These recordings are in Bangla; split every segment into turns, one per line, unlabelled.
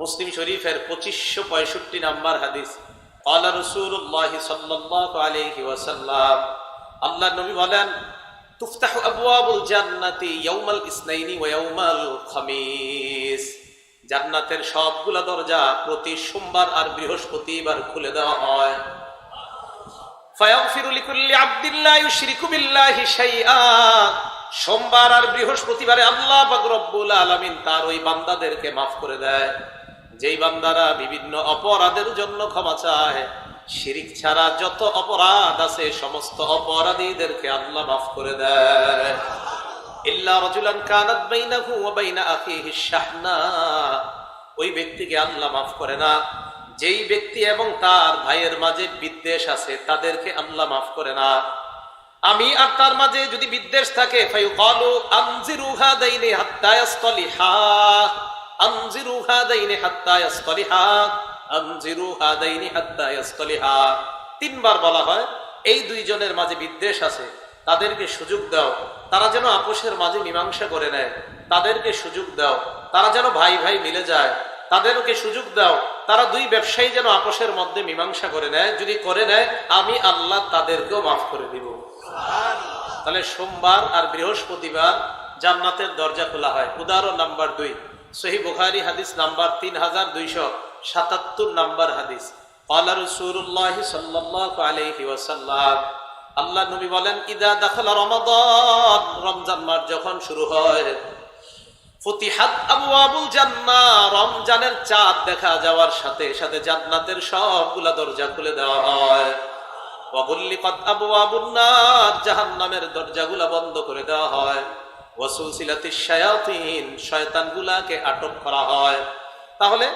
মুসলিম শরীফের পঁচিশশো পঁয়ষট্টি নাম্বার হাদিস। আল্লাহ রসুল্লাহ সাল্লাহ আলহি ওয়াসাল্লাম আল্লাহ নবী বলেন জান্নাতের দরজা প্রতি সোমবার আর বৃহস্পতিবার খুলে দেওয়া হয়। সোমবার আর বৃহস্পতিবারে আল্লাহ পাক রব্বুল আলামিন তার ওই বান্দাদেরকে মাফ করে দেয়। যেই বান্দারা বিভিন্ন অপরাধের জন্য ক্ষমা চায়, শিরিক ছাড়া যত অপরাধ আছে, সমস্ত অপরাধীদেরকে আল্লাহ মাফ করে দেয়। ইল্লা রাজুলান কানাত বাইনাহু ওয়া ওই ব্যক্তিকে আল্লাহ মাফ করে না। যেই ব্যক্তি এবং তার ভাইয়ের মাঝে বিদ্বেষ আছে, তাদেরকে আল্লাহ মাফ করে না। আমি আর তার মাঝে যদি বিদ্বেষ থাকে ফায়ুকালু আনজিরু হাদাইনি হাত্তা তিনবার বলা হয়, এই দুইজনের মাঝে বিদ্বেষ আছে, তাদেরকে সুযোগ দাও, তারা যেন আপোষের মাঝে মীমাংসা করে নেয়, তাদেরকে সুযোগ দাও, তারা যেন ভাই ভাই মিলে যায়, তাদেরকে সুযোগ দাও, তারা দুই ব্যবসায়ী যেন আপোষের মধ্যে মীমাংসা করে নেয়, যদি করে নেয়, আমি আল্লাহ তাদেরকেও মাফ করে দিব। তাহলে সোমবার আর বৃহস্পতিবার জান্নাতের দরজা খোলা হয়। উদাহরণ নাম্বার দুই। সহি বুখারি হাদিস নাম্বার তিন হাজার দুইশো সাতাত্তর নাম্বার হাদিস। আল্লাহ রসুল্লাহ সাল্লাহ আলহি ওয়াসাল্লাম, আল্লাহ নবী বলেন, ইদা দাখলা রমাদান, রমজান মাস যখন শুরু হয়, ফতিহাত আবু আবুল জান্না রমজানের চাঁদ দেখা যাওয়ার সাথে সাথে জান্নাতের সবগুলা দরজা খুলে দেওয়া হয়। ওয়াগুল্লিকাত আবু আবুন্নার জাহান্নামের দরজাগুলা বন্ধ করে দেওয়া হয়। ওয়াসুলসিলাতি শায়াতিন শয়তানগুলাকে আটক করা হয় তাহলে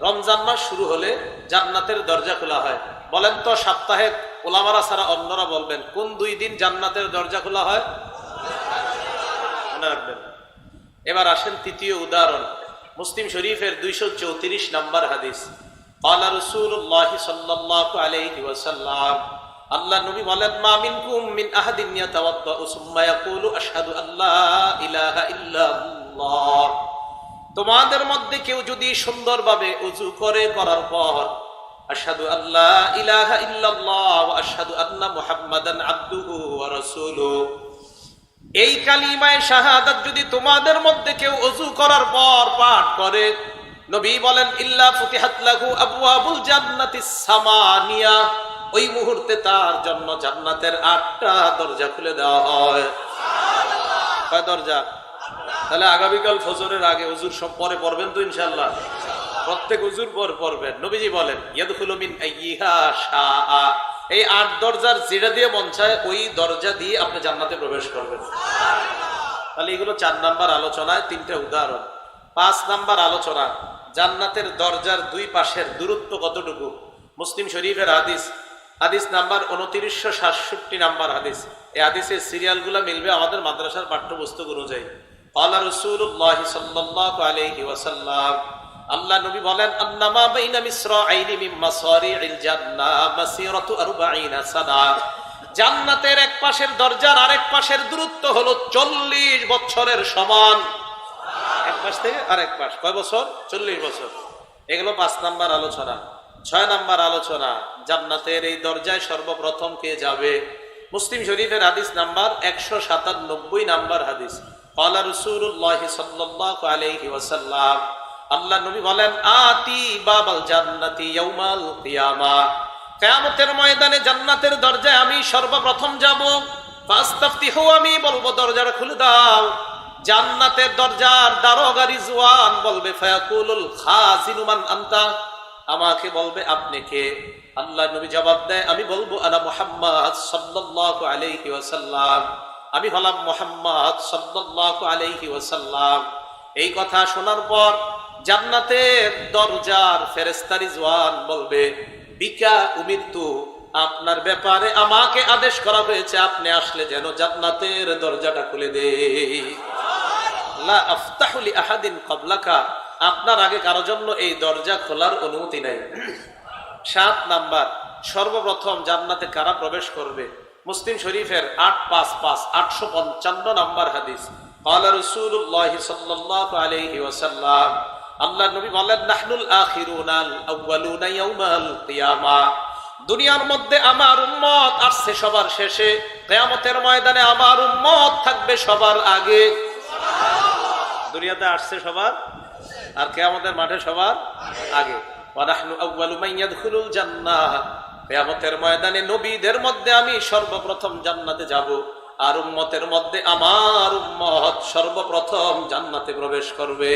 রমজান মাস শুরু হলে জান্নাতের দরজা খোলা হয় বলেন তো সপ্তাহে ওলামারা ছাড়া অন্যরা বলবেন কোন দুই দিন জান্নাতের দরজা খোলা হয় মনে রাখবেন এবার আসেন তৃতীয় উদাহরণ মুসলিম শরীফের দুইশো চৌত্রিশ নম্বর হাদিস قال رسول الله صلى الله عليه وسلم আল্লাহ নবী বলেন, মা মিনকুম মিন আহাদিন ইয়াতাওয়াদ্দাউ সুম্মা ইয়াকুলু, আশহাদু আল্লা ইলাহা ইল্লাল্লাহ তোমাদের মধ্যে কেউ যদি সুন্দরভাবে উজু করে করার পর, আশহাদু আল্লাহ ইলাহা ইল্লাল্লাহ ওয়া আশহাদু আন্না মুহাম্মাদান আবদুহু ওয়া রাসূলুহু এই কালিমায় শাহাদাত যদি তোমাদের মধ্যে কেউ অজু করার পর পাঠ করে, নবী বলেন, ইল্লা ফুতিহাত লাহু আবওয়াবুল জান্নাতিস সামানিয়া ওই মুহূর্তে তার জন্য জান্নাতের আটটা দরজা খুলে দেওয়া হয়। কয় দরজা? তাহলে আগামীকাল ফজরের আগে হুজুর সব পরে পড়বেন তো ইনশাল্লাহ প্রত্যেক হুজুর পর পড়বেন। নবীজি বলেন মিন শাআ। এই আট দরজার যেটা দিয়ে মন চায় ওই দরজা দিয়ে আপনি জান্নাতে প্রবেশ করবেন। তাহলে এগুলো চার নাম্বার আলোচনায় তিনটা উদাহরণ। পাঁচ নাম্বার আলোচনা জান্নাতের দরজার দুই পাশের দূরত্ব কতটুকু? মুসলিম শরীফের হাদিস হাদিস নাম্বার উনত্রিশশো সাতষট্টি নাম্বার হাদিস। এই হাদিসের সিরিয়ালগুলো মিলবে আমাদের মাদ্রাসার পাঠ্যপুস্তক অনুযায়ী। আল্লাহ রসুল্লাহ সাল্লাহ আলহি আল্লাহ নবী বলেন, আন্নামা বাইনা মাসিরাতু 40 সানা। জান্নাতের এক পাশের দরজার আরেক পাশের দূরত্ব হলো 40 বছরের সমান। এক পাশ থেকে আরেক পাশ। কয় বছর? 40 বছর। এগুলো পাঁচ নাম্বার আলোচনা। ছয় নাম্বার আলোচনা, জান্নাতের এই দরজায় সর্বপ্রথম কে যাবে? মুসলিম শরীফের হাদিস নাম্বার একশো সাতানব্বই নাম্বার হাদিস। কলা রসুল্লাহ আলহি ওয়াসাল্লাম আল্লাহ নবী বলেন, আতি বাবাল জান্নাতি ইয়াউমাল কিয়ামা। কিয়ামতের ময়দানে জান্নাতের দরজায় আমি সর্বপ্রথম যাব। ফাস্তাফতিহু, আমি বলব, দরজাটা খুলে দাও। জান্নাতের দরজার দারোগা রিজওয়ান বলবে, ফায়াকুলুল খাজিনুমান আনতা। আমাকে বলবে আপনি কে? আল্লাহ নবী জবাব দেয়, আমি বলব, আনা মুহাম্মদ সাল্লাল্লাহু আলাইহি ওয়াসাল্লাম। আমি হলাম মোহাম্মদ সাল্লাল্লাহু আলাইহি ওয়াসাল্লাম। এই কথা শোনার পর জান্নাতের দরজার ফেরেস্তারি জওয়ান বলবে, বিকা উমিরতু আপনার ব্যাপারে আমাকে আদেশ করা হয়েছে, আপনি আসলে যেন জান্নাতের দরজাটা খুলে দে লা আফতাহু লি আহাদিন ক্বাবলাকা আপনার আগে কারও জন্য এই দরজা খোলার অনুমতি নাই। সাত নাম্বার, সর্বপ্রথম জান্নাতে কারা প্রবেশ করবে? মুসলিম শরীফের আট পাঁচ পাঁচ, আটশো পঞ্চান্ন নাম্বার হাদিস। নাহনুল দুনিয়ার মধ্যে আমার আসছে সবার শেষে। ময়দানে থাকবে সবার আগে। দুনিয়াতে আসছে সবার আর কিয়ামতের মাঠে সবার আগে। কিয়ামতের ময়দানে নবীদের মধ্যে আমি সর্বপ্রথম জান্নাতে যাব আর উম্মতের মধ্যে আমার উম্মত সর্বপ্রথম জান্নাতে প্রবেশ করবে।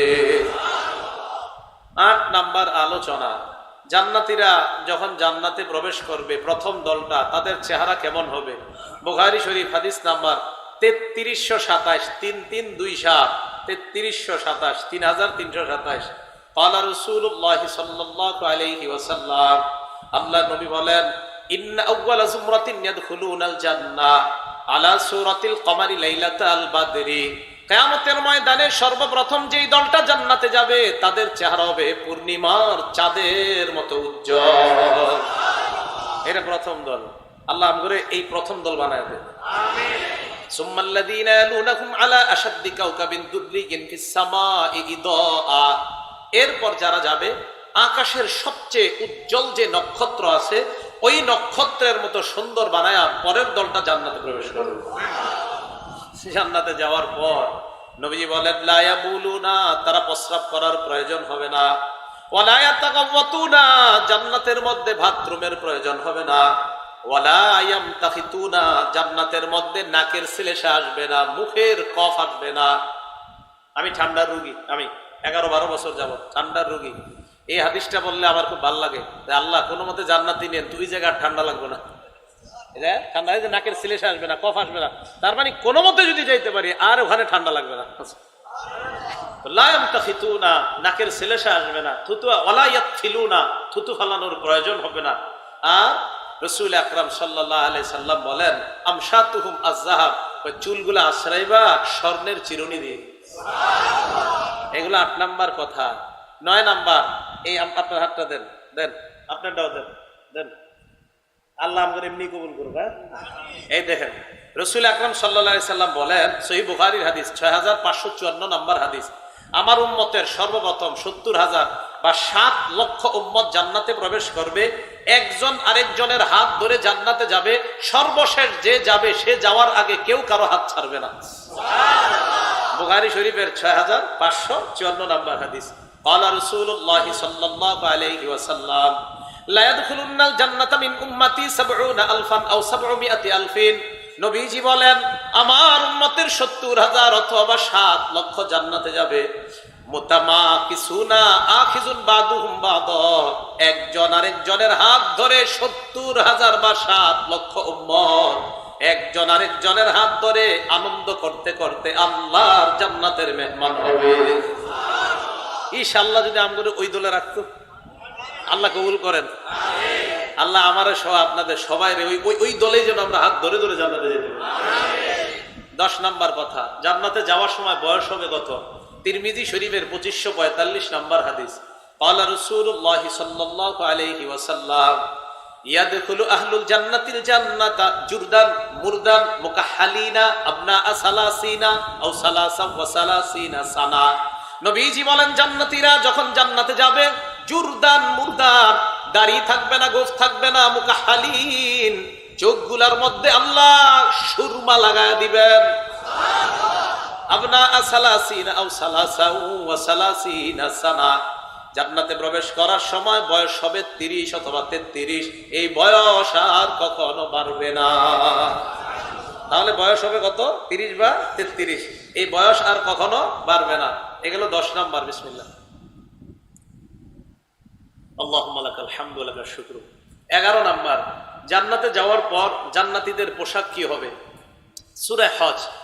আট নাম্বার আলোচনা। জান্নাতিরা যখন জান্নাতে প্রবেশ করবে, প্রথম দলটা তাদের চেহারা কেমন হবে? বুখারি শরীফ হাদিস নাম্বার তেত্রিশশো সাতাশ, তিন তিন দুই সাত। তেত্রিশশো সাতাশ, তিন হাজার তিনশো সাতাশ। পালা রসুল্লাহ সাল্লাহ আলাইহি ওয়াসাল্লাম আল্লাহ নবী বলেন, ইন্না আউয়ালা জুমরাতিন ইয়াদখুলুনাল জান্নাহ আলা সূরাতিল সর্বপ্রথম যেই দলটা জান্নাতে যাবে, তাদের চেহারা হবে পূর্ণিমার চাঁদের মতো উজ্জ্বল। এটা প্রথম দল। আল্লাহ আমগরে এই প্রথম দল বানায় দেবে এরপর যারা যাবে, আকাশের সবচেয়ে উজ্জ্বল যে নক্ষত্র আছে, ওই নক্ষত্রের মতো সুন্দর বানায়া পরের দলটা জান্নাতে প্রবেশ করবে। জান্নাতে যাওয়ার পর নবীজি বলেন লায়া বুলু না তারা প্রস্রাব করার প্রয়োজন হবে না। ওয়ালায়া তাকাওয়াতুনা জান্নাতের মধ্যে বাথরুমের প্রয়োজন হবে না। জান্নাতের মধ্যে নাকের সিলেসা আসবে না, মুখের কফ আসবে না। আমি ঠান্ডার রুগী, আমি এগারো বারো বছর যাব ঠান্ডার রুগী। এই হাদিসটা বললে আমার খুব ভালো লাগে। আল্লাহ কোনো মতে জান্নাতি নেন, দুই জায়গায় ঠান্ডা লাগবে না। এটা ঠান্ডা যে নাকের সিলেসা আসবে না, কফ আসবে না। তার মানে কোনো মতে যদি যাইতে পারি, আর ওখানে ঠান্ডা লাগবে না। নাকের সিলেসা আসবে না। থুতু ওলাইয়াত ফিলুনা থুতু ফালানোর প্রয়োজন হবে না। আর রসুল আকরাম সাল্লাহ আলাই সাল্লাম বলেন আমসাতুহুম আজাহাব ওই চুলগুলো আশ্রাইবা স্বর্ণের চিরুনি দিয়ে। এগুলো আট নাম্বার কথা। নয় নাম্বার, এই আপনার হাতটা দেন দেন। আপনারটাও দেন দেন। আল্লাহ আমাদের এমনি কবুল করবে হ্যাঁ? এই দেখেন, রসুল আকরাম সাল্লা সাল্লাম বলেন, সহি বুখারির হাদিস, ছয় হাজার পাঁচশো চুয়ান্ন নম্বর হাদিস, আমার উন্মতের সর্বপ্রথম সত্তর হাজার বা সাত লক্ষ উম্মত জান্নাতে প্রবেশ করবে, একজন আরেকজনের হাত ধরে জান্নাতে যাবে, সর্বশেষ যে যাবে, সে যাওয়ার আগে কেউ কারও হাত ছাড়বে না। বুহারি শরীফের ছয় হাজার পাঁচশো চুয়ান্ন নাম্বার হাদিস। ওয়াসাল্লাম জান্নাতা মিন উম্মতি 70 আলফান আও 700 আলফিন। নবীজি বলেন, আমার উম্মতের 70 হাজার অথবা 7 লক্ষ জান্নাতে যাবে। একজন আরেকজনের হাত ধরে সত্তর হাজার বা সাত লক্ষ উম্মত। একজন আরেকজনের হাত ধরে আনন্দ করতে করতে আল্লাহর জান্নাতের মেহমান হবে। ইনশাআল্লাহ যদি আমাদের ওই দলে রাখতো, আল্লাহ কবুল করেন। আল্লাহ আমার সহ আপনাদের সবাই ওই ওই- দলেই যেন আমরা হাত ধরে ধরে জান্নাতে যেতে দশ নাম্বার কথা, জান্নাতে যাওয়ার সময় বয়স হবে কত? তিরমিজি শরীফের পঁচিশশো পঁয়তাল্লিশ নম্বর হাদিস। পালা রসুল্লাহ সাল্লাহ আলহি ওয়াসাল্লাম, ইয়াদখুলু আহলুল জান্নাতিল জান্নাতা জুরদান, মুরদান মুকাহালিনা আবনা আসালাসিনা আও সালাসা সানা। নবীজি বলেন যখন জান্নাতে যাবে, জুরদান, মুরদান, দাড়ি থাকবে না, গোফ থাকবে না মুকাহালিন চোখগুলার মধ্যে আল্লাহ সুরমা লাগায় দিবেন। জান্নাতে প্রবেশ করার সময় বয়স হবে তিরিশ অথবা তেত্রিশ। এই বয়স আর কখনো বাড়বে না। তাহলে বয়স হবে কত? তিরিশ বা তেত্রিশ। এই বয়স আর কখনো বাড়বে না। এগুলো দশ নাম্বার বিসমিল্লা এগারো নাম্বার, জান্নাতে যাওয়ার পর জান্নাতীদের পোশাক কি হবে? সুরে হজ।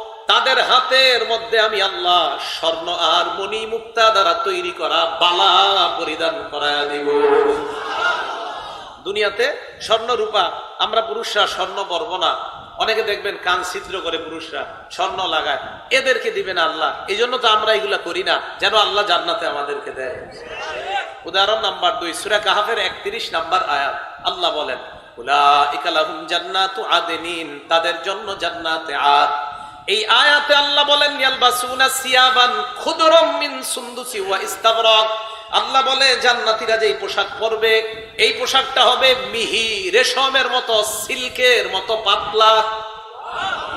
তাদের হাতের মধ্যে আমি আল্লাহ স্বর্ণ আর মণি মুক্তা দ্বারা তৈরি করা বালা পরিধান করা দিব। দুনিয়াতে স্বর্ণ রূপা আমরা পুরুষরা স্বর্ণ পরব না। অনেকে দেখবেন কান ছিদ্র করে পুরুষরা স্বর্ণ লাগায়। এদেরকে দিবেন আল্লাহ। এই জন্য তো আমরা এগুলা করি না, যেন আল্লাহ জান্নাতে আমাদেরকে দেয়। উদাহরণ নাম্বার দুই, সুরা কাহাফের একত্রিশ নাম্বার আয়াত। আল্লাহ বলেন জান্নাতু আদনিন তাদের জন্য জান্নাতে আদ এই আয়াতে আল্লাহ বলেন, ইয়ালবাসুনা সিয়াবান খুদরাম মিন সুন্দুসি ওয়া ইস্তাবরাক আল্লাহ বলে, জান্নাতীরা যেই পোশাক পরবে, এই পোশাকটা হবে মিহি রেশমের মতো, সিল্কের মতো পাতলা।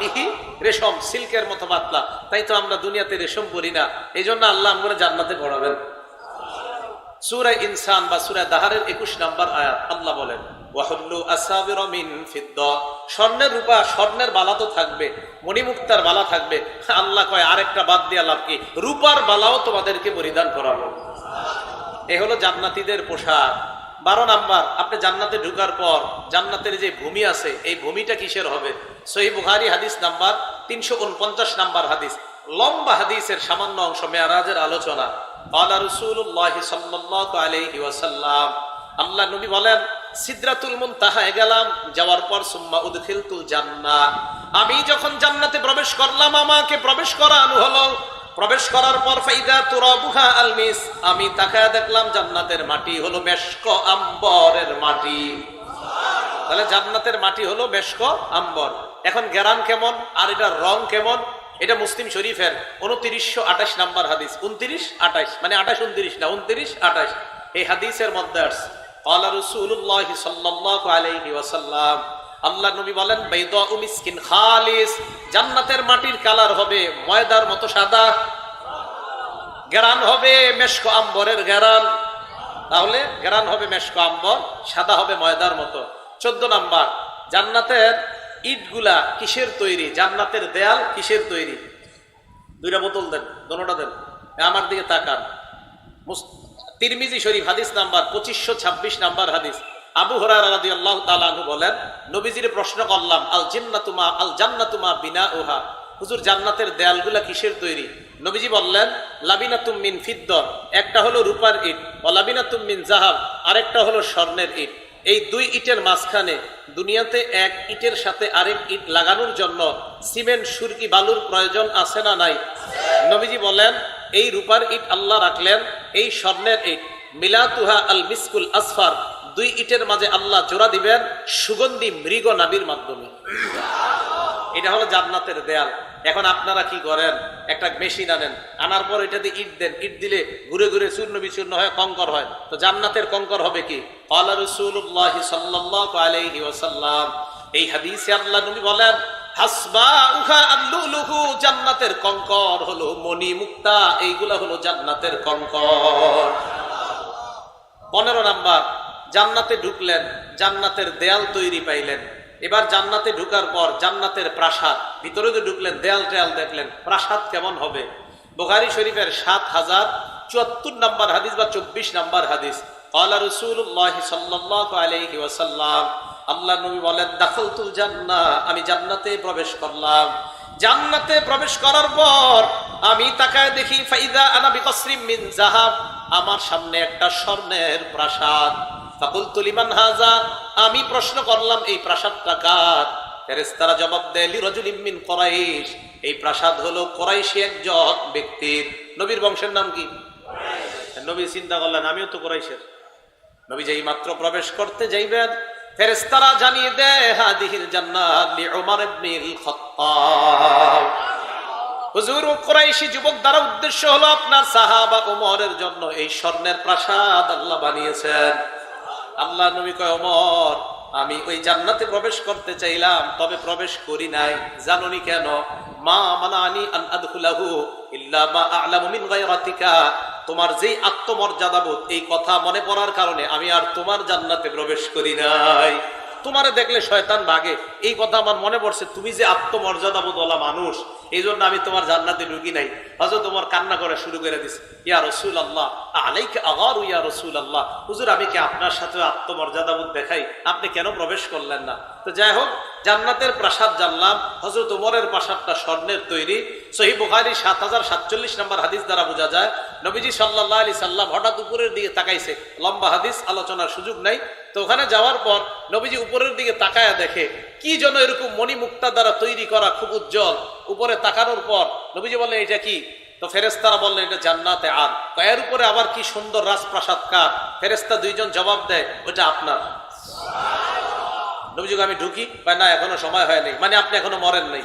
মিহি রেশম, সিল্কের মতো পাতলা। তাই তো আমরা দুনিয়াতে রেশম পরি না। এই জন্য আল্লাহ আমরা জান্নাতে পড়াবেন সুরা ইনসান বা সুরা দাহারের একুশ নাম্বার আয়াত, আল্লাহ বলেন স্বর্ণের রূপা, স্বর্ণের বালা তো থাকবে, মণিমুক্তার বালা থাকবে। আল্লাহ কয়, আরেকটা বাদ দিয়া লাভ কি? রূপার বালাও তোমাদেরকে পরিধান করাবো। এ হলো জান্নাতীদের পোশাক। বারো নাম্বার, আপনি জান্নাতে ঢুকার পর জান্নাতের যে ভূমি আছে, এই ভূমিটা কিসের হবে? সহি বুহারি হাদিস নাম্বার তিনশো উনপঞ্চাশ নাম্বার হাদিস। লম্বা হাদিসের সামান্য অংশ মেয়ারাজের আলোচনা। আল্লাহ নবী বলেন সিদ্রাতুল মুনতাহায় গেলাম, যাওয়ার পর সুম্মা উদখিলতুল জান্নাহ। আমি যখন জান্নাতে প্রবেশ করলাম, আমাকে প্রবেশ করানো হলো। প্রবেশ করার পর ফাইদা তুরাবুহা আলমিস, আমি তাকায় দেখলাম জান্নাতের মাটি হলো মেশক আম্বরের মাটি। তাহলে জান্নাতের মাটি হলো মেশক আম্বর। এখন গেরান কেমন? আর এটা রং কেমন? এটা মুসলিম শরীফের উনত্রিশশো আঠাশ নাম্বার হাদিস। উনত্রিশ আঠাশ মানে আঠাশ, উনত্রিশ না, উনত্রিশ, আঠাশ। এই হাদিসের মধ্যে আসছে। আল্লাহ রসুল্লাহ সাল্লাহ নবী বলেন খালিস, জান্নাতের মাটির কালার হবে ময়দার মতো সাদা, গেরান হবে মেশকো আম্বরের গেরান। তাহলে গেরান হবে মেশকো আম্বর, সাদা হবে ময়দার মতো। চোদ্দ নাম্বার, জান্নাতের ইটগুলা কিসের তৈরি? জান্নাতের দেয়াল কিসের তৈরি? দুইটা বোতল দেন, দোনোটা দেন। আমার দিকে তাকান। তিরমিজি শরীফ হাদিস নাম্বার পঁচিশশো ছাব্বিশ নাম্বার হাদিস। আবু হরার আল্লাহ তালু বলেন, নবীজির প্রশ্ন করলাম আল জিন্নাতুমা আল জান্নাতুমা বিনা ওহা হুজুর, জান্নাতের দেয়ালগুলা কিসের তৈরি? নবীজি বললেন, লাবিনাতুম মিন ফিদ্দর, একটা হলো রূপার ইট, ও লাবিনাতুম মিন জাহাব আরেকটা হলো স্বর্ণের ইট। এই দুই ইটের মাঝখানে দুনিয়াতে এক ইটের সাথে আরেক ইট লাগানোর জন্য সিমেন্ট, সুরকি, বালুর প্রয়োজন আছে না নাই? নবীজি বলেন, এই রূপার ইট আল্লাহ রাখলেন এই স্বর্ণের ইট, মিলাতুহা আল মিসকুল আসফার, দুই ইটের মাঝে আল্লাহ জোড়া দিবেন সুগন্ধি মৃগ নাবির মাধ্যমে। এটা হলো জান্নাতের দেয়াল। এখন আপনারা কি করেন? একটা মেশিন আনেন, আনার পর এটাতে ইট দেন। ইট দিলে ঘুরে ঘুরে চূর্ণ বিচূর্ণ হয়, কঙ্কর হয়। তো জান্নাতের কঙ্কর হবে কি? আল্লাহ রসুল্লাহ সাল্লাহ আলাইহি ওয়াসাল্লাম। এই হাদিসে আল্লাহ নবী বলেন জান্নাতের কঙ্কর হলো মুক্তা এইগুলা হলো জান্নাতের কঙ্কর। পনেরো নাম্বার, জান্নাতে ঢুকলেন, জান্নাতের দেয়াল তৈরি পাইলেন। এবার জান্নাতে ঢুকার পর জান্নাতের প্রাসাদ, ভিতরে ঢুকলেন, দেয়াল টেয়াল দেখলেন, প্রাসাদ কেমন হবে? বোখারি শরীফের সাত হাজার চুয়াত্তর নাম্বার হাদিস বা চব্বিশ নাম্বার হাদিস। আল্লাহ রসুল্লাহ সাল্লাহ আলহি ওয়াসাল্লাম আল্লাহ নবী বলেন, দাখলতুল জান্না আমি জান্নাতে প্রবেশ করলাম। জান্নাতে প্রবেশ করার পর আমি তাকায় দেখি, ফাইদা আনা বিকসরিম মিন জাহাব, আমার সামনে একটা স্বর্ণের প্রাসাদ। ফাকুল তুলিমান হাজা, আমি প্রশ্ন করলাম, এই প্রাসাদটা কার? ফেরেস্তারা জবাব দেয় লিরজুল ইমিন কোরাইশ। এই প্রাসাদ হলো কোরাইশি একজন ব্যক্তির। নবীর বংশের নাম কি? নবী চিন্তা করলেন, আমিও তো কোরাইশের। নবী যেই মাত্র প্রবেশ করতে যাইবেন ফেরেস্তারা জানিয়ে দেয়, হাদিহিল জান্নাত খাত্তাব। হুজুর কুরাইশি যুবক দ্বারা উদ্দেশ্য হলো আপনার সাহাবা ওমরের জন্য এই স্বর্ণের প্রাসাদ আল্লাহ বানিয়েছেন। আল্লাহ নবী কয় ওমর আমি ওই জান্নাতে প্রবেশ করতে চাইলাম, তবে প্রবেশ করি নাই। জানুনি কেন? মা মানানি আন ইল্লা মা আ'লামু তোমার যেই আত্মমর্যাদাবোধ এই কথা মনে পড়ার কারণে আমি আর তোমার জান্নাতে প্রবেশ করি নাই। তোমারে দেখলে শয়তান ভাগে। এই কথা আমার মনে পড়ছে, তুমি যে আত্মমর্যাদাবোধ ওলা মানুষ এই জন্য আমি তোমার জান্নাতে ঢুকি নাই। হয়তো তোমার কান্না করা শুরু করে দিস ইয়া রসুল আল্লাহ আলাইকে আবার ইয়া রসুল আল্লাহ হুজুর, আমি কি আপনার সাথে আত্মমর্যাদাবোধ দেখাই? আপনি কেন প্রবেশ করলেন না? তো যাই হোক জান্নাতের প্রাসাদ জানলাম হজরত উমরের প্রাসাদটা স্বর্ণের তৈরি। সহি বুখারি সাত হাজার সাতচল্লিশ নম্বর হাদিস দ্বারা বোঝা যায়, নবীজি সাল্লাহ আলি সাল্লাম হঠাৎ উপরের দিকে তাকাইছে। লম্বা হাদিস, আলোচনার সুযোগ নাই। তো ওখানে যাওয়ার পর নবীজি উপরের দিকে তাকায়া দেখে, কি যেন এরকম মণিমুক্তা দ্বারা তৈরি করা খুব উজ্জ্বল। উপরে তাকানোর পর নবীজি বললেন, এটা কি? তো ফেরেস্তারা বললেন, এটা জান্নাতে আর এর উপরে আবার কি সুন্দর রাজপ্রাসাদ কার? ফেরেস্তা দুইজন জবাব দেয়, ওটা আপনার। নবীযুগ আমি ঢুকি? বা না, এখনও সময় হয়নি। মানে আপনি এখনও মরেন নাই।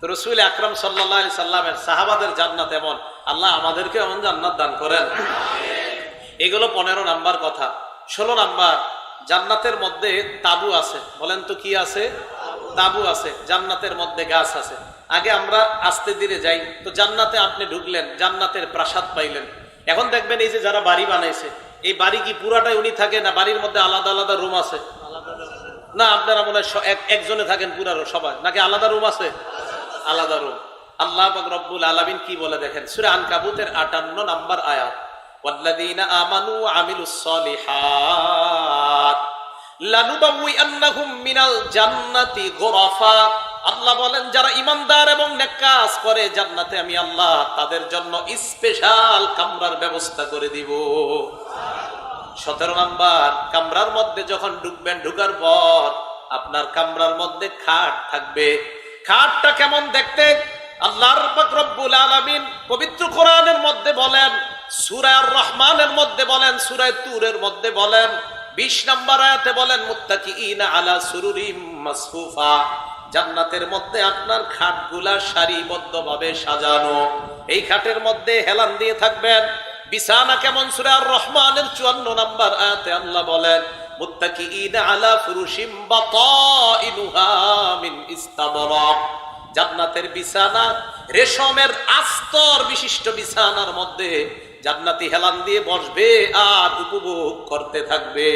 তো রসুল আকরম সাল্লাহ সাল্লামের সাহাবাদের জান্নাত এমন। আল্লাহ আমাদেরকে এমন জান্নাত দান করেন। এগুলো পনেরো নাম্বার কথা। ষোলো নাম্বার, জান্নাতের মধ্যে তাবু আছে। বলেন তো কি আছে? তাবু আছে। জান্নাতের মধ্যে গাছ আছে। আগে আমরা আস্তে ধীরে যাই। তো জান্নাতে আপনি ঢুকলেন, জান্নাতের প্রাসাদ পাইলেন। এখন দেখবেন এই যে যারা বাড়ি বানাইছে, এই বাড়ি কি পুরাটাই উনি থাকে না? বাড়ির মধ্যে আলাদা আলাদা রুম আছে। না, আপনারা মনে হয় এক- একজনে থাকেন পুরা সবাই। নাকি আলাদা রুম আছে? আলাদা রুম। আল্লাহ রব্বুল আলামিন কি বলে দেখেন? সূরা আনকাবুতের 58 নাম্বার আয়াত। আল্লাহ বলেন, যারা ইমানদার এবং করে আমি আল্লাহ তাদের জন্য স্পেশাল কামরার ব্যবস্থা করে দিব। সতেরো নাম্বার, কামরার মধ্যে যখন ঢুকবেন, ঢুকার পর আপনার কামরার মধ্যে খাট থাকবে। খাটটা কেমন দেখতে? আল্লাহর রব্বুল আলামিন পবিত্র কোরআনের মধ্যে বলেন, সূরা আর রহমানের মধ্যে বলেন সূরা তুরের মধ্যে বলেন 20 নম্বর আয়াতে বলেন, মুত্তাকিইনা আলা সুরুরিম মাসফুফা জান্নাতের মধ্যে আপনার খাটগুলা সারিবদ্ধভাবে সাজানো। এই খাটের মধ্যে হেলান দিয়ে থাকবেন বিছানা কেমন সূরা রহমানের 54 নাম্বার আয়াতে আল্লাহ বলেন আলা ফুরুশিম মিন ইস্তাবরাক জান্নাতের বিছানা, রেশমের আস্তর বিশিষ্ট বিছানার মধ্যে জান্নাতি হেলান দিয়ে বসবে আর উপভোগ করতে থাকবে।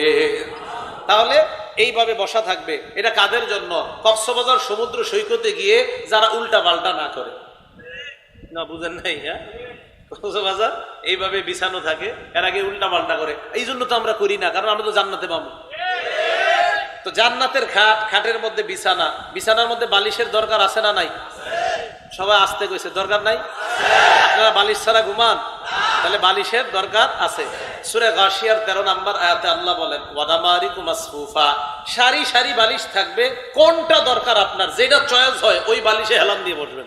তাহলে এইভাবে বসা থাকবে। এটা কাদের জন্য? কক্সবাজার সমুদ্র সৈকতে গিয়ে যারা উল্টা পাল্টা না করে। না, বুঝেন নাই হ্যাঁ? এইভাবে বিছানো থাকে। এর আগে উল্টা পাল্টা করে। এই জন্য তো আমরা করি না, কারণ আমরা তো জান্নাতে পাবো তো জান্নাতের খাট, খাটের মধ্যে বিছানা। বিছানার মধ্যে বালিশের দরকার আছে না নাই? সবাই আসতে কইছে, দরকার নাই? আপনারা বালিশ ছাড়া ঘুমান? তাহলে বালিশের দরকার আছে। সুরে গাশিয়ার তেরো নাম্বার আয়াতে আল্লাহ বলেন ওয়াদামারি কুমাসফুফা সারি সারি বালিশ থাকবে, কোনটা দরকার আপনার? যেটা চয়েস হয়, ওই বালিশে হেলান দিয়ে বসবেন।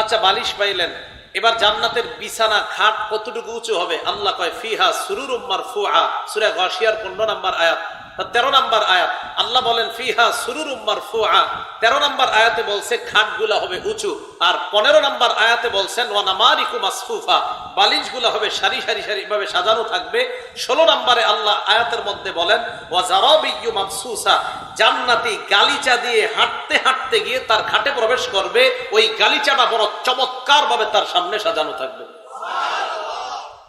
আচ্ছা বালিশ পাইলেন। এবার জান্নাতের বিছানা খাট কতটুকু উঁচু হবে? আল্লাহ কয়, ফিহা সুরুর উম্মার ফুহা সুরে গাশিয়ার পনেরো নাম্বার আয়াত। তেরো নাম্বার আয়াত। আল্লাহ বলেন, ফিহা সুরুর উম্মার ফুহা তেরো নাম্বার আয়াতে বলছে, খাটগুলা হবে উঁচু। আর পনেরো নাম্বার আয়াতে বলছেন ওয়ানামারিকু মাসফুফা। বালিশগুলা হবে সারি সারি সারি ভাবে সাজানো থাকবে। ষোলো নাম্বারে আল্লাহ আয়াতের মধ্যে বলেন ওয়াজারাবিয়্যু মাবসুসা জান্নাতি গালিচা দিয়ে হাঁটতে হাঁটতে গিয়ে তার খাটে প্রবেশ করবে। ওই গালিচাটা বড় চমৎকার ভাবে তার সামনে সাজানো থাকবে।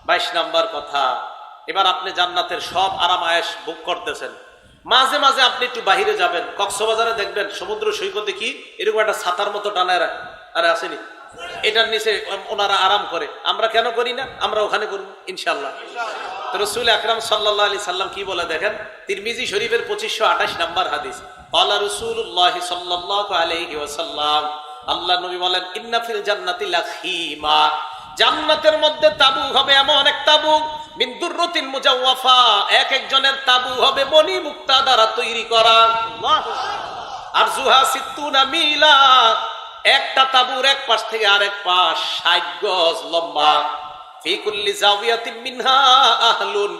বাইশ নাম্বার কথা। এবার আপনি জান্নাতের সব আরাম আয়েস বুক করতেছেন। মাঝে মাঝে আপনি একটু বাহিরে যাবেন, কক্সবাজারে দেখবেন, সমুদ্র সৈকতে কি, এরকম একটা ছাতার মতো টানায় আরে আসেনি। এটার নিচে ওনারা আরাম করে। আমরা কেন করি না? আমরা ওখানে করব ইনশাল্লাহ তো রসুল আকরাম সাল্লাহ আলি সাল্লাম কি বলে দেখেন? তিরমিজি শরীফের পঁচিশশো আঠাশ নাম্বার হাদিস। আল্লাহ রসুল্লাহ সাল্লাহ আলহি ওসাল্লাম আল্লাহ নবী বলেন ইন্নাফিল জান্নাতি লাখিমা। জান্নাতের মধ্যে তাবু হবে এমন এক তাবু এক একজনের তাবু হবে দ্বারা তৈরি করা। আর মিলা, একটা তাবুর এক পাশ থেকে পাশ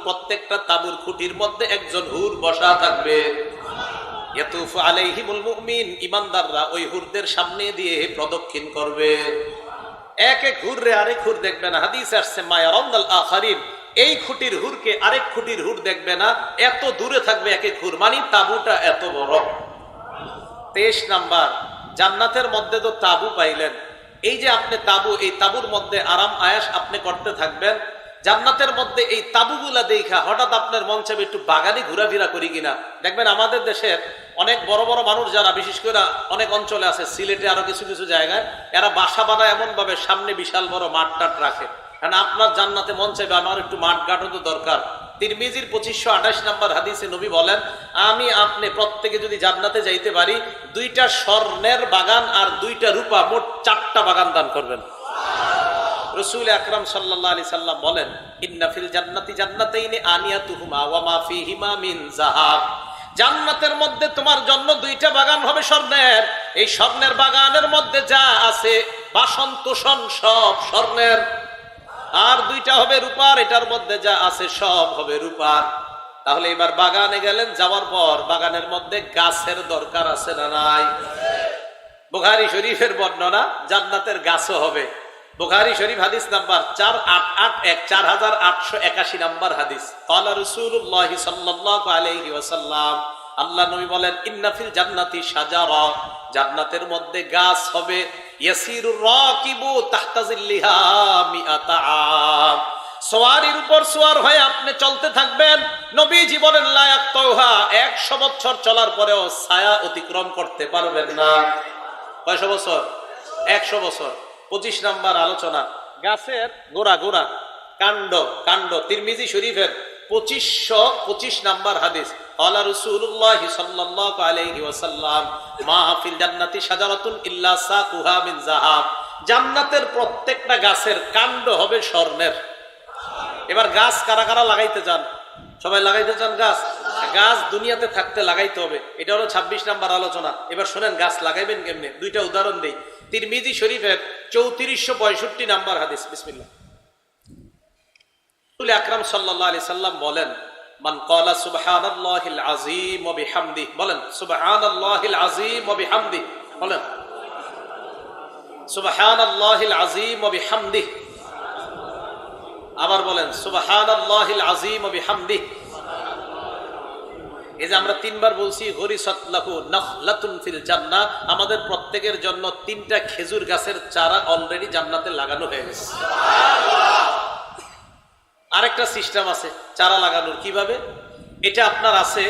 প্রত্যেকটা তাবুর খুঁটির মধ্যে একজন হুর বসা থাকবে। ইমানদাররা ওই হুরদের সামনে দিয়ে প্রদক্ষিণ করবে। এক এক হুররে আরেক হুর দেখবেন, হাদিস আসছে মায়ারন্দাল আখারিন এই খুঁটির হুরকে আরেক খুঁটির হুর দেখবে না, এত দূরে থাকবে এক হুর। মানে তাবুটা এত বড়। তেইশ নাম্বার, জান্নাতের মধ্যে তো তাবু পাইলেন। এই যে আপনি তাবু, এই তাবুর মধ্যে আরাম, আয়াস আপনি করতে থাকবেন। জান্নাতের মধ্যে এই তাবুগুলা দেখা, হঠাৎ আপনার মন চাবে একটু বাগানে ঘোরাফেরা করি কিনা। দেখবেন আমাদের দেশের অনেক বড় বড় মানুষ যারা, বিশেষ করে অনেক অঞ্চলে আছে, সিলেটে আরও কিছু কিছু জায়গায়, এরা বাসা বানায় এমন ভাবে সামনে বিশাল বড় মাঠ টাট রাখে। কারণ আপনার জান্নাতে মন চাইবে, আমার একটু মাঠ গাঠও তো দরকার। তিরমিজির পঁচিশশো আঠাশ নম্বর হাদিসে নবী বলেন, আমি আপনি প্রত্যেকে যদি জান্নাতে যাইতে পারি, দুইটা স্বর্ণের বাগান আর দুইটা রূপা মোট চারটা বাগান দান করবেন। রসুল আকরাম সাল্লাহ আলি সাল্লাম বলেন ইন্নাফিল জান্নাতি জান্নাতাইনে আনিয়া তুহুমা ওয়া মা ফিহিমা মিন জাহাব জান্নাতের মধ্যে তোমার জন্য দুইটা বাগান হবে স্বর্ণের। এই স্বর্ণের বাগানের মধ্যে যা আছে, বাসন, তোষণ, সব স্বর্ণের। আর দুইটা হবে রূপার, এটার মধ্যে যা আছে সব হবে রূপার। তাহলে এবার বাগানে গেলেন, যাওয়ার পর বাগানের মধ্যে গাছের দরকার আছে না নাই? বুখারি শরীফের বর্ণনা, জান্নাতের গাছও হবে। বুখারি শরীফ হাদিস নাম্বার চার আট আট এক, চার হাজার আটশো একাশি নাম্বার হাদিস। কলা রসুল্লাহ সাল্লাহ আলহি আল্লাহ নবী বলেন ইন্নাফিল জান্নাতি সাজারা জান্নাতের মধ্যে গাছ হবে। ইয়াসিরুর রাকিবু তাহতাজিল্লিহা মিআতা উপর হয়ে আপনি চলতে থাকবেন। নবী জীবনের লায়াক বছর চলার পরেও ছায়া অতিক্রম করতে পারবেন না। কয়শো বছর? একশো বছর। পঁচিশ নাম্বার আলোচনা। গাছের গোড়া গোড়া। কাণ্ড কাণ্ড। তিরমিজি শরীফের পঁচিশশো পঁচিশ নাম্বার হাদিস। আল্লাহ রসুল্লাহ সাল্লাল্লাহু আলাইহি ওয়াসাল্লাম মাহফিল জান্নাতি সাজারাতুন ইল্লা সাকুহা মিন জাহাব জান্নাতের প্রত্যেকটা গাছের কাণ্ড হবে স্বর্ণের। এবার গাছ কারা কারা লাগাইতে চান? সবাই লাগাইতে চান গাছ? গাছ দুনিয়াতে থাকতে লাগাইতে হবে। এটা হলো ছাব্বিশ নাম্বার আলোচনা। এবার শোনেন, গাছ লাগাইবেন কেমনে? দুইটা উদাহরণ দেই। তিরমিজি শরীফের চৌত্রিশশো পঁয়ষট্টি নাম্বার হাদিস। বিসমিল্লাহ। রাসূল আকরাম সাল্লাল্লাহু আলাইহি সাল্লাম বলেন মান ক্বালা সুবহানাল্লাহিল আযীম ওয়া বলেন, সুবহানাল্লাহিল আযীম ওয়া বিহামদিহি, বলেন। সুবহানাল্লাহিল আযীম ওয়া বিহামদিহি। আবার বলেন, সুবহানাল্লাহিল আযীম ওয়া বিহামদিহি। এই যে আমরা তিনবার বলছি হরিসতলাহু নাখলাতুন ফিল জান্নাহ আমাদের প্রত্যেকের জন্য তিনটা খেজুর গাছের চারা অলরেডি জান্নাতে লাগানো হয়ে গেছে। আরেকটা সিস্টেম আছে, চারা লাগানোর। কীভাবে? এটা আপনার আছে,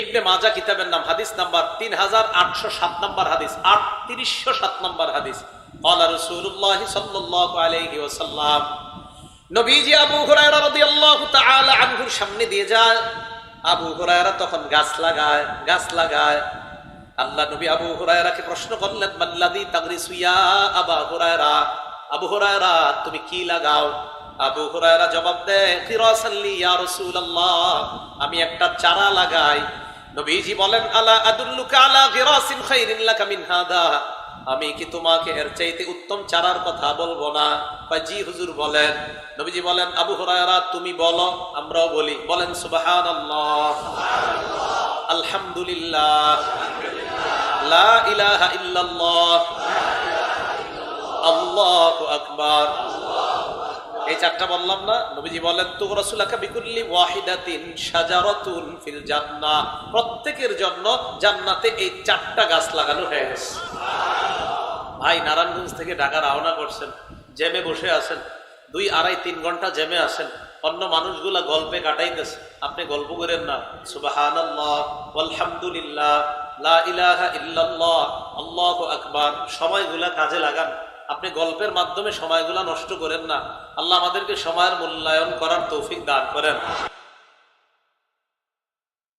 ইবনে মাজা কিতাবের নাম, হাদিস নাম্বার তিন হাজার আটশো সাত নাম্বার হাদিস আট তিরিশশো সাত নাম্বার হাদিস। আল্লাহ রসুল্লাহ সাল্লাহ আলাইহি ওসাল্লাম নবীজি আবু হুরায়রা রাদিয়াল্লাহু তাআলা আনহুর সামনে দিয়ে যায়। আবু হুরায়রা তখন গাছ লাগায় গাছ লাগায়। আল্লাহ নবী আবু হুরায়রাকে প্রশ্ন করলেন, মাল্লাদি তাগরিসু ইয়া আবা হুরায়রা? আবু হুরায়রা, তুমি কি লাগাও? আবু হুরায়রা জবাব দেয়, ফিরাসাল্লি ইয়া রাসূলুল্লাহ। আমি একটা চারা লাগাই। নবীজি বলেন, আলা আদুল্লুকা আলা গিরাসিন খাইরিন লাকা মিন হাদা? আমি কি তোমাকে এর চাইতে উত্তম চারার কথা বলব না? জি, হুজুর বলেন। নবীজি বলেন, আবু হুরায়রা, তুমি বলো, আমরাও বলি। বলেন, সুবহানাল্লাহ। আলহামদুলিল্লাহ। লা ইলাহা ইল্লাল্লাহ। আল্লাহু আকবার। এই চারটা বললাম না, নবীজি বলেন তু রাসূলাকা বিকুল্লি ওয়াহিদাতিন শাজারাতুন ফিল প্রত্যেকের জন্য জান্নাতে এই চারটা গাছ লাগানো হয়ে গেছে। ভাই, নারায়ণগঞ্জ থেকে ঢাকা রওনা করছেন জেমে বসে আছেন, দুই আড়াই তিন ঘণ্টা জেমে আছেন, অন্য মানুষগুলা গল্পে কাটাইতেছে। আপনি গল্প করেন না। সুবহানাল্লাহ আলহামদুলিল্লাহ লা ইলাহা ইল্লাল্লাহ, আল্লাহু আকবার। সময়গুলা কাজে লাগান। আপনি গল্পের মাধ্যমে সময়গুলা নষ্ট করেন না। আল্লাহ আমাদেরকে সময়ের মূল্যায়ন করার তৌফিক দান করেন।